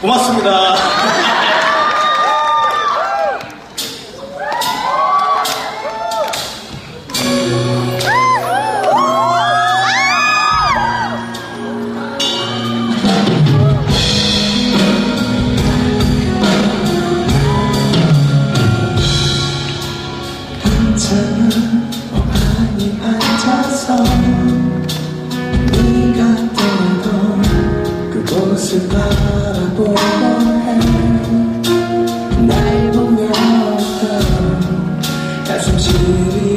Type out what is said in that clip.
고맙습니다. 괜 잘숨 쉬는